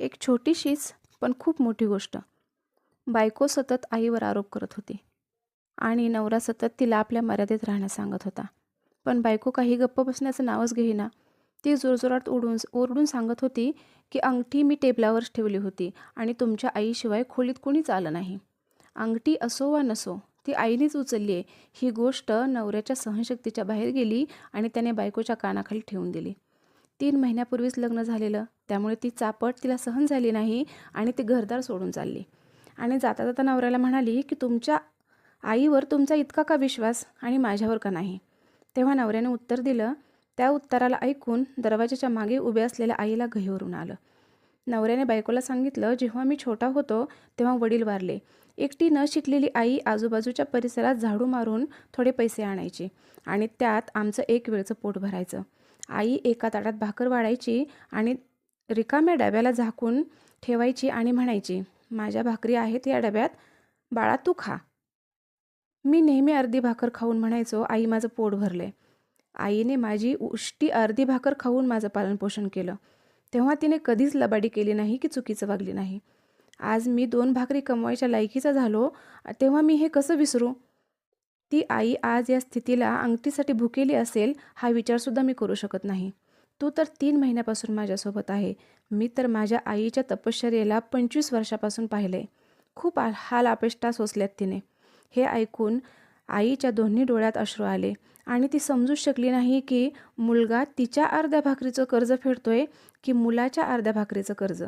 एक छोटीशीच पण खूप मोठी गोष्ट. बायको सतत आईवर आरोप करत होती. आणि नवरा सतत तिला आपल्या मर्यादेत राहण्यास सांगत होता. पण बायको काही गप्प बसण्याचं नावच घेईना. ती जोरजोरात उडून ओरडून सांगत होती की अंगठी मी टेबलावरच ठेवली होती आणि तुमच्या आईशिवाय खोलीत कोणीच आलं नाही. अंगठी असो वा नसो ती आईनेच उचलली आहे. ही गोष्ट नवऱ्याच्या सहनशक्तीच्या बाहेर गेली आणि त्याने बायकोच्या कानाखाली ठेवून दिली. तीन महिन्यापूर्वीच लग्न झालेलं. त्यामुळे ती चापट तिला सहन झाली नाही आणि ती घरदार सोडून चालली. आणि जाता जाता नवऱ्याला म्हणाली की तुमच्या आईवर तुमचा इतका का विश्वास आणि माझ्यावर का नाही? तेव्हा नवऱ्याने उत्तर दिलं. त्या उत्तराला ऐकून दरवाजाच्या मागे उभे असलेल्या आईला घहीवरून आलं. नवऱ्याने बायकोला सांगितलं जेव्हा मी छोटा होतो तेव्हा वडील वारले. एकटी न शिकलेली आई आजूबाजूच्या परिसरात झाडू मारून थोडे पैसे आणायची आणि त्यात आमचं एक वेळचं पोट भरायचं. आई एका ताटात भाकर वाढायची आणि रिकाम्या डब्याला झाकून ठेवायची आणि म्हणायची माझ्या भाकरी आहेत या डब्यात बाळा तू खा. मी नेहमी अर्धी भाकर खाऊन म्हणायचो आई माझं पोट भरले. आईने माझी उष्टी अर्धी भाकर खाऊन माझं पालनपोषण केलं. तेव्हा तिने कधीच लबाडी केली नाही की चुकीचं वागली नाही. आज मी दोन भाकरी कमवायच्या लायकीचा झालो तेव्हा मी हे कसं विसरू? ती आई आज या स्थितीला अंगठीसाठी भुकेली असेल हा विचारसुद्धा मी करू शकत नाही. तू तर तीन महिन्यापासून माझ्यासोबत आहे. मी तर माझ्या आईच्या तपश्चर्येला पंचवीस वर्षापासून पाहिले. खूप आ हाल अपेष्टा सोसल्यात तिने. हे ऐकून आईच्या दोन्ही डोळ्यात अश्रू आले आणि ती समजूच शकली नाही की मुलगा तिच्या अर्ध्या भाकरीचं कर्ज फेडतोय की मुलाच्या अर्ध्या भाकरीचं कर्ज.